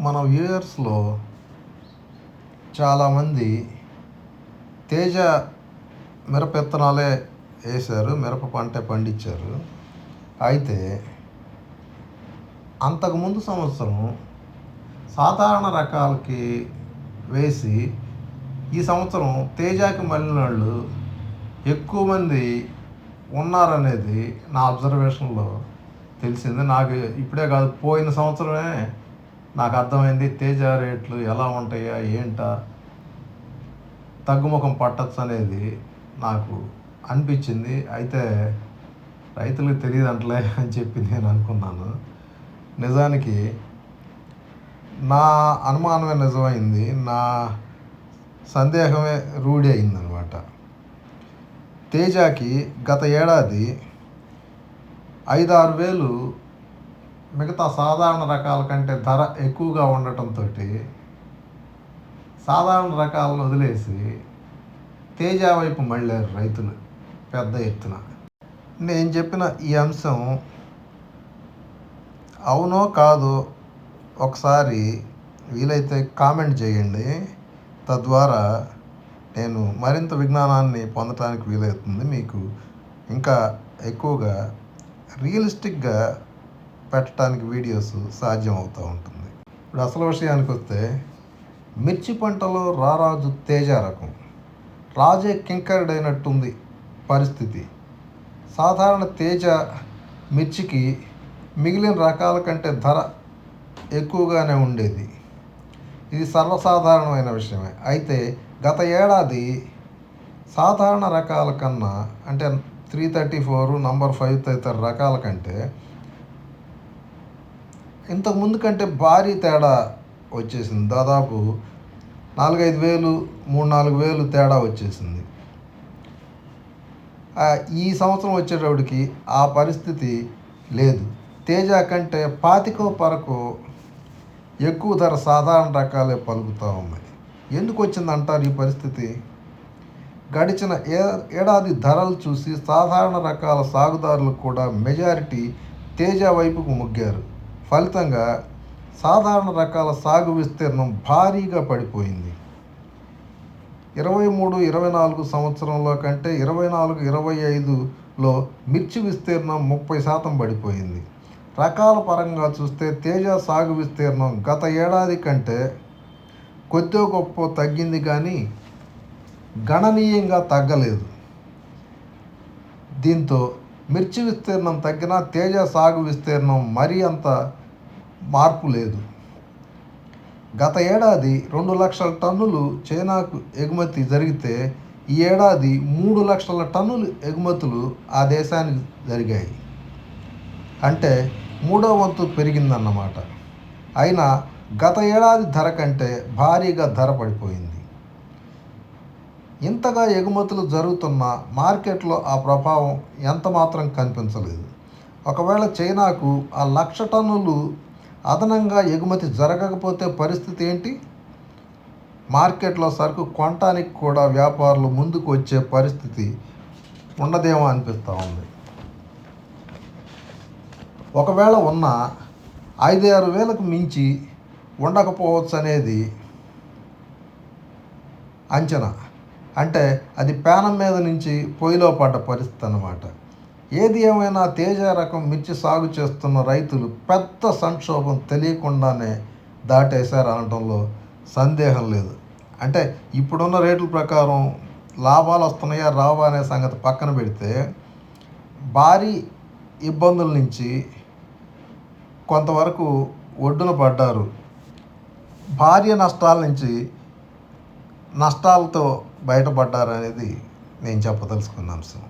మన వ్యూయర్స్లో చాలామంది తేజ మిరప విత్తనాలే వేశారు మిరప పంట పండించారు. అయితే అంతకుముందు సంవత్సరం సాధారణ రకాలకి వేసి ఈ సంవత్సరం తేజాకి మళ్ళిన వాళ్ళు ఎక్కువ మంది ఉన్నారనేది నా అబ్జర్వేషన్లో తెలిసింది. నాకు ఇప్పుడే కాదు పోయిన సంవత్సరమే నాకు అర్థమైంది తేజ రేట్లు ఎలా ఉంటాయా ఏంటా? తగ్గుముఖం పట్టచ్చు అనేది నాకు అనిపించింది. అయితే రైతులకు తెలియదంటలే అని చెప్పి నేను అనుకున్నాను. నిజానికి నా అనుమానమే నిజమైంది. నా సందేహమే రూఢి అయిందనమాట. తేజాకి గత ఏడాది ఐదు ఆరు వేలు మిగతా సాధారణ రకాల కంటే ధర ఎక్కువగా ఉండటంతో సాధారణ రకాలను వదిలేసి తేజ వైపు మళ్ళారు రైతులు. పెద్ద ఎత్తున. నేను చెప్పిన ఈ అంశం అవునో కాదో ఒకసారి వీలైతే కామెంట్ చేయండి. తద్వారా నేను మరింత విజ్ఞానాన్ని పొందటానికి వీలవుతుంది. మీకు ఇంకా ఎక్కువగా రియలిస్టిక్గా పెట్టడానికి వీడియోస్ సాధ్యం అవుతూ ఉంటుంది. ఇప్పుడు అసలు విషయానికి వస్తే మిర్చి పంటలో రారాజు తేజ రకం. రాజే కింకరుడైనట్టుంది పరిస్థితి. సాధారణ తేజ మిర్చికి మిగిలిన రకాల కంటే ధర ఎక్కువగానే ఉండేది. ఇది సర్వసాధారణమైన విషయమే. అయితే గత ఏడాది సాధారణ రకాల కన్నా అంటే three thirty four number five తదితర రకాల కంటే ఇంతకు ముందు కంటే భారీ తేడా వచ్చేసింది. దాదాపు నాలుగైదు వేలు మూడు నాలుగు వేలు తేడా వచ్చేసింది. ఈ సంవత్సరం వచ్చేటప్పటికి ఆ పరిస్థితి లేదు. తేజ కంటే పాతికో పరకు ఎక్కువ ధర సాధారణ రకాలే పలుకుతూ ఉన్నాయి ఎందుకు వచ్చిందంటారు ఈ పరిస్థితి? గడిచిన ఏ ఏడాది ధరలు చూసి సాధారణ రకాల సాగుదారులు కూడా మెజారిటీ తేజ వైపుకు మొగ్గారు. ఫలితంగా సాధారణ రకాల సాగు విస్తీర్ణం భారీగా పడిపోయింది. ఇరవై మూడు ఇరవై నాలుగు సంవత్సరంలో కంటే ఇరవై నాలుగు ఇరవై ఐదులో మిర్చి విస్తీర్ణం ముప్పై శాతం పడిపోయింది. రకాల పరంగా చూస్తే తేజ సాగు విస్తీర్ణం గత ఏడాది కంటే కొద్దో గొప్ప తగ్గింది కానీ గణనీయంగా తగ్గలేదు. దీంతో మిర్చి విస్తీర్ణం తగ్గినా తేజ సాగు విస్తీర్ణం మరీ అంత మార్పు లేదు. గత ఏడాది రెండు లక్షల టన్నులు చైనాకు ఎగుమతి జరిగితే ఈ ఏడాది మూడు లక్షల టన్నులు ఎగుమతులు ఆ దేశానికి జరిగాయి. అంటే మూడో వంతు పెరిగిందన్నమాట. అయినా గత ఏడాది ధర కంటే భారీగా ధర పడిపోయింది. ఇంతగా ఎగుమతులు జరుగుతున్న మార్కెట్లో ఆ ప్రభావం ఎంత మాత్రం కనిపించలేదు. ఒకవేళ చైనాకు ఆ లక్ష టన్నులు అదనంగా ఎగుమతి జరగకపోతే పరిస్థితి ఏంటి? మార్కెట్లో సరుకు కొనటానికి కూడా వ్యాపారులు ముందుకు వచ్చే పరిస్థితి ఉండదేమో అనిపిస్తూ ఉంది. ఒకవేళ ఉన్న ఐదు ఆరు వేలకు మించి ఉండకపోవచ్చు అనేది అంచనా. అంటే అది పేనం మీద నుంచి పొయ్యిలో పడ్డ పరిస్థితి అన్నమాట. ఏది ఏమైనా తేజ రకం మిర్చి సాగు చేస్తున్న రైతులు పెద్ద సంక్షోభం తెలియకుండానే దాటేశారు అనడంలో సందేహం లేదు. అంటే ఇప్పుడున్న రేట్ల ప్రకారం లాభాలు వస్తున్నాయా రావా అనే సంగతి పక్కన పెడితే భారీ ఇబ్బందుల నుంచి కొంతవరకు ఒడ్డున పడ్డారు. భార్య నష్టాల నుంచి నష్టాలతో బయటపడ్డారనేది నేను చెప్పదలుచుకున్న అంశం